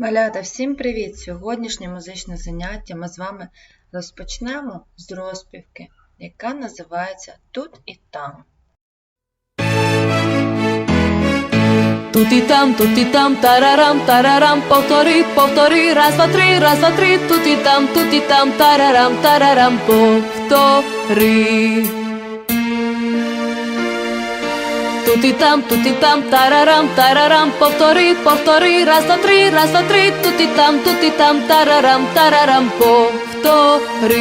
Малята, всім привіт! Сьогоднішнє музичне заняття ми з вами розпочнемо з розпівки, яка називається Тут і там. Тут і там, тут і там, тарарам, тарарам, повтори, повтори, раз, два, три, раз, два, три, тут і там, тут і там, тарарам, тарарам, повтори. Тут і там, тут і там, тарарам, тарарам, повтори, повтори, раз, два, три, раз, два, три, тут і там, тут і там, тарарам, тарарам, повтори.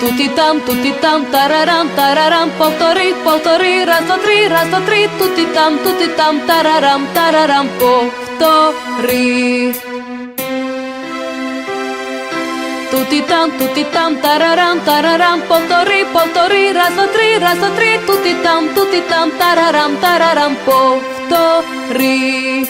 Тут і там, тут і там, тарарам, тарарам, повтори, повтори, раз, два, три, раз, два, три, тут і там, тут і там, тарарам, тарарам, повтори. Тут і там, тут і там, тарарам, тарарам, повтори, повтори, раз, два, три, раз, два, три, тут і там, тут і там, тарарам, тарарам, повтори.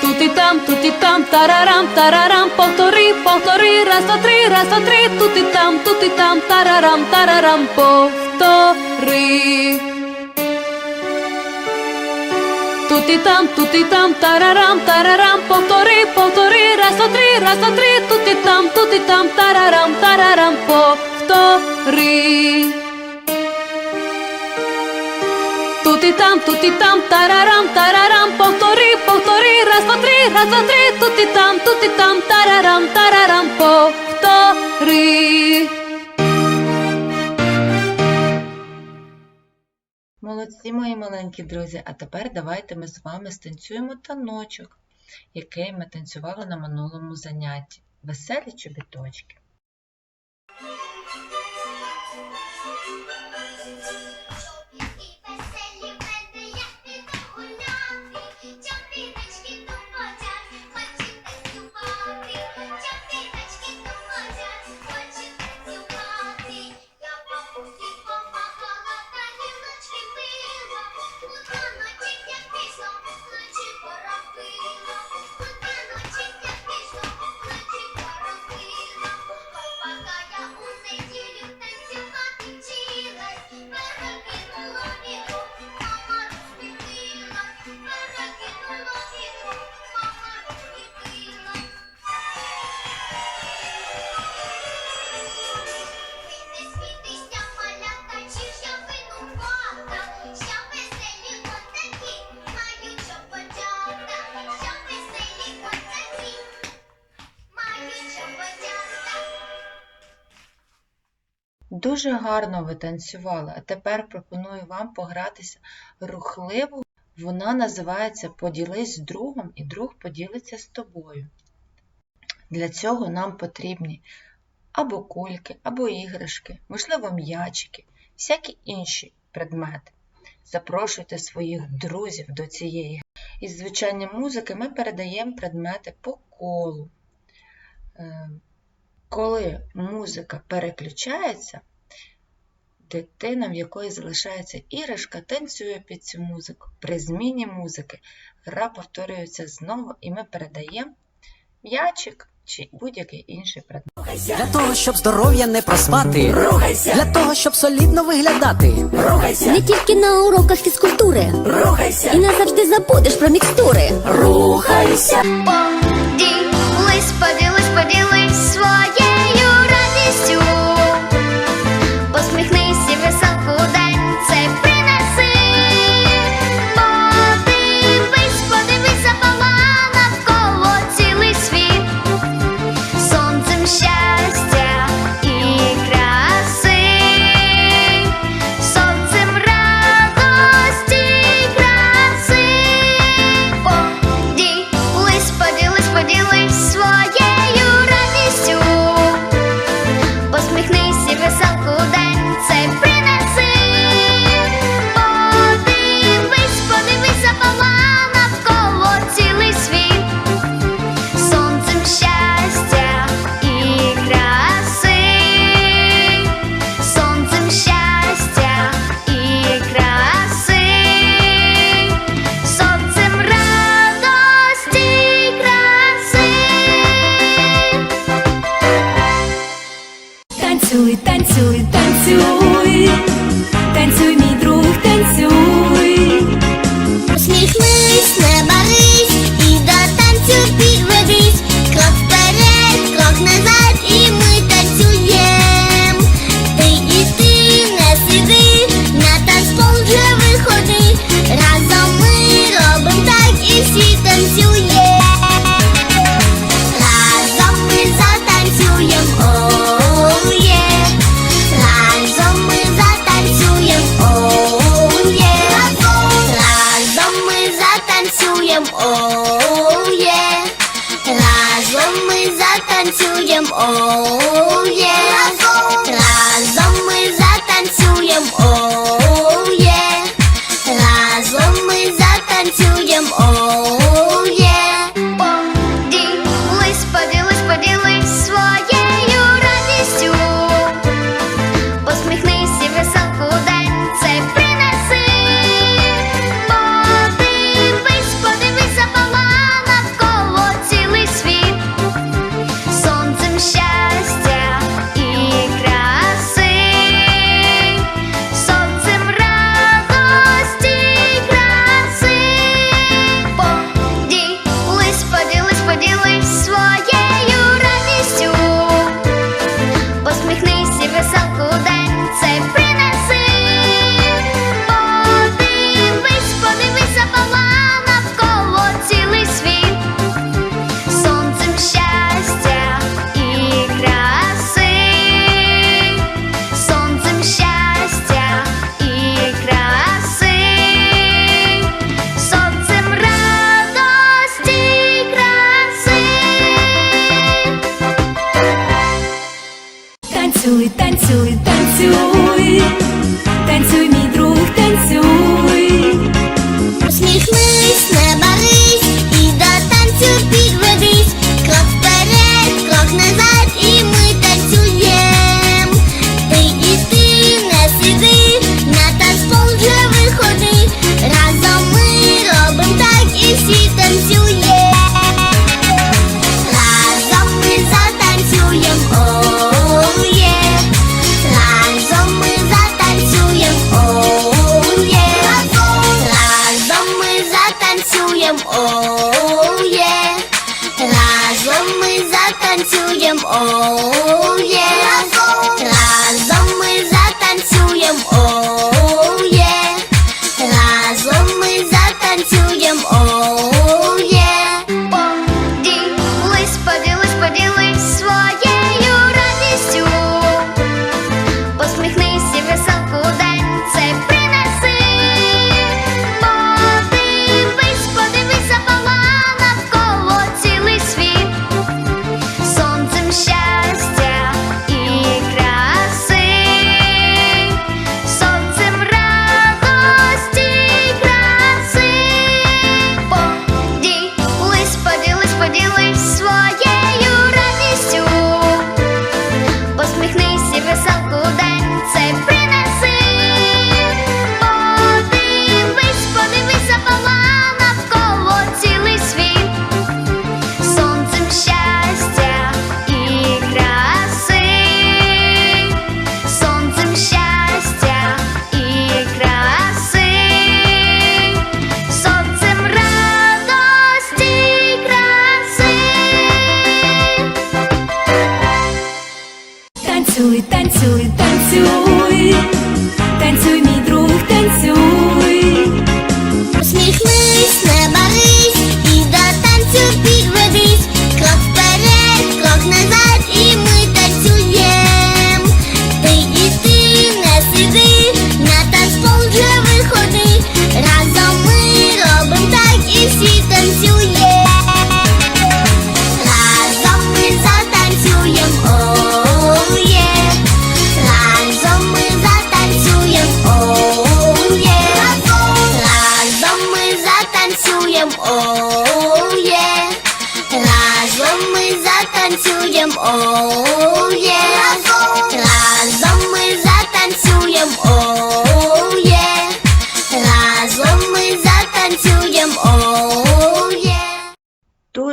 Тут і там, тут і там, тарарам, тарарам, повтори, повтори, раз, два, три, раз, два, три, тут і там, тут і там, тарарам, тарарам, повтори. Тут і там, тут і там, тарарам, тарарам, повтори, повтори, раз, два, три, раз, два, три, тут і там, тут і там, тарарам, тарарам, повтори. Тут і там, тут і там, тарарам, тарарам, повтори, повтори, раз, два, три, раз, два, три, тут і там, тут і там, тарарам, тарарам, повтори. Молодці, мої маленькі друзі, а тепер давайте ми з вами станцюємо таночок, який ми танцювали на минулому занятті. Веселі чобіточки. Дуже гарно ви танцювали, а тепер пропоную вам погратися рухливо. Вона називається Поділись з другом і друг поділиться з тобою. Для цього нам потрібні або кульки, або іграшки, можливо, м'ячики, всякі інші предмети. Запрошуйте своїх друзів до цієї гри. Із звучанням музики ми передаємо предмети по колу. Коли музика переключається, дитина, в якої залишається іграшка, танцює під цю музику. При зміні музики гра повторюється знову, і ми передаємо м'ячик чи будь-який інший предмет. Для того, щоб здоров'я не проспати. Рухайся. Для того, щоб солідно виглядати. Рухайся. Не тільки на уроках фізкультури, Рухайся. і назавжди забудеш про мікстури. Рухайся.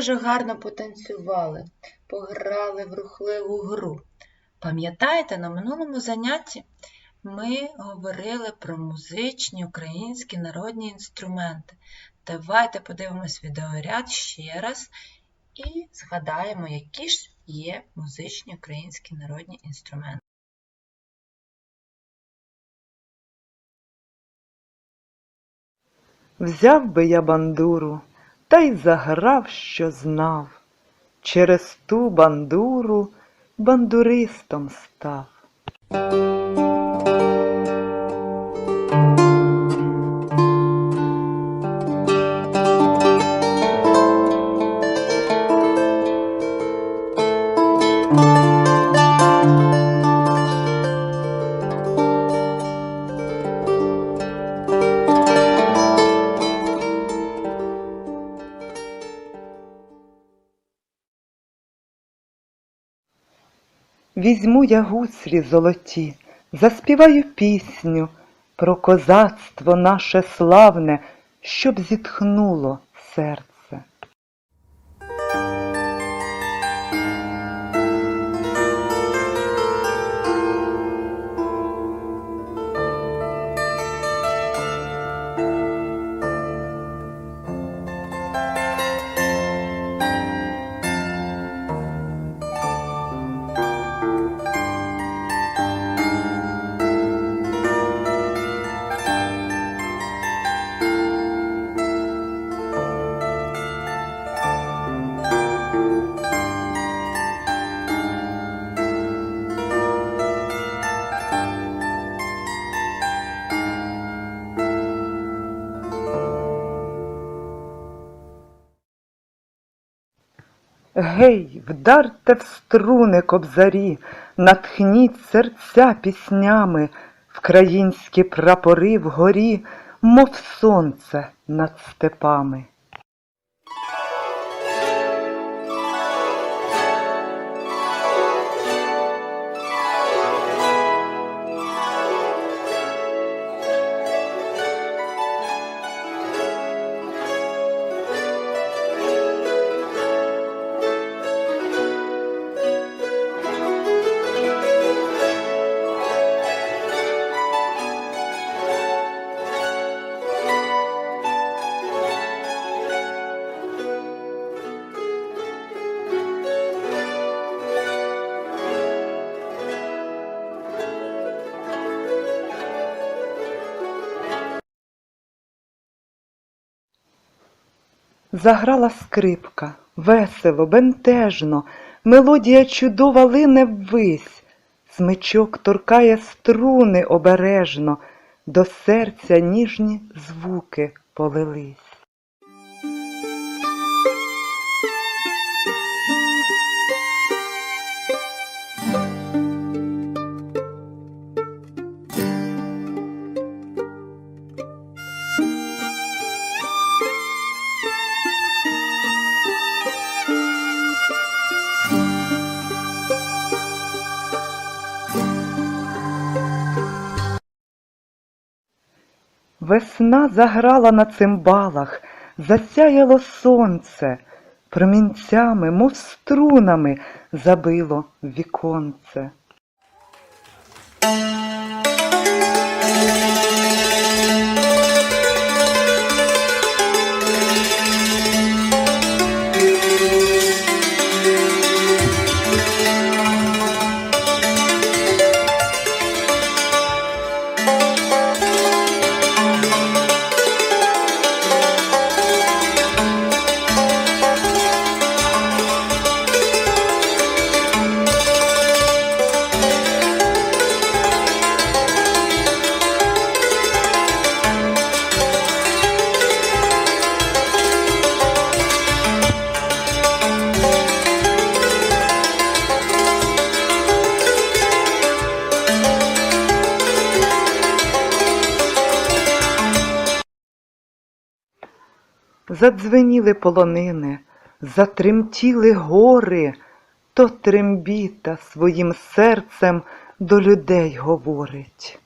дуже гарно потанцювали, пограли в рухливу гру. Пам'ятаєте, на минулому занятті ми говорили про музичні українські народні інструменти. Давайте подивимось відеоряд ще раз і згадаємо, які ж є музичні українські народні інструменти. Взяв би я бандуру та й заграв, що знав. Через ту бандуру бандуристом став. Візьму я гуслі золоті, заспіваю пісню про козацтво наше славне, щоб зітхнуло серце. Гей, вдарте в струни кобзарі, натхніть серця піснями, вкраїнські прапори вгорі, мов сонце над степами. Заграла скрипка, весело, бентежно, мелодія чудова лине ввись, смичок торкає струни обережно, до серця ніжні звуки полились. Весна заграла на цимбалах, засяяло сонце, промінцями, мов струнами, забило віконце. Задзвеніли полонини, затремтіли гори, то трембіта своїм серцем до людей говорить.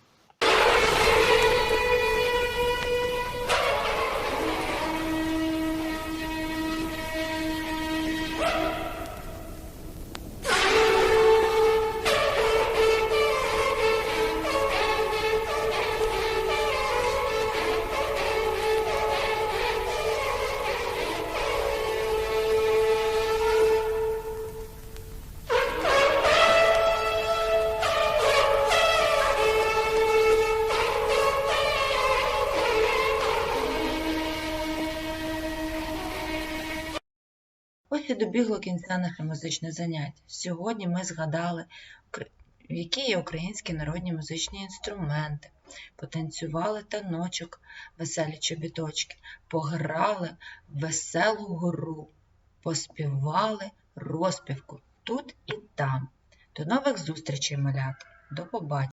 Ось добігло кінця наше музичне заняття. Сьогодні ми згадали, які є українські народні музичні інструменти, потанцювали таночок, веселі чобіточки, пограли веселу гру, поспівали розпівку тут і там. До нових зустрічей, малята. До побачення!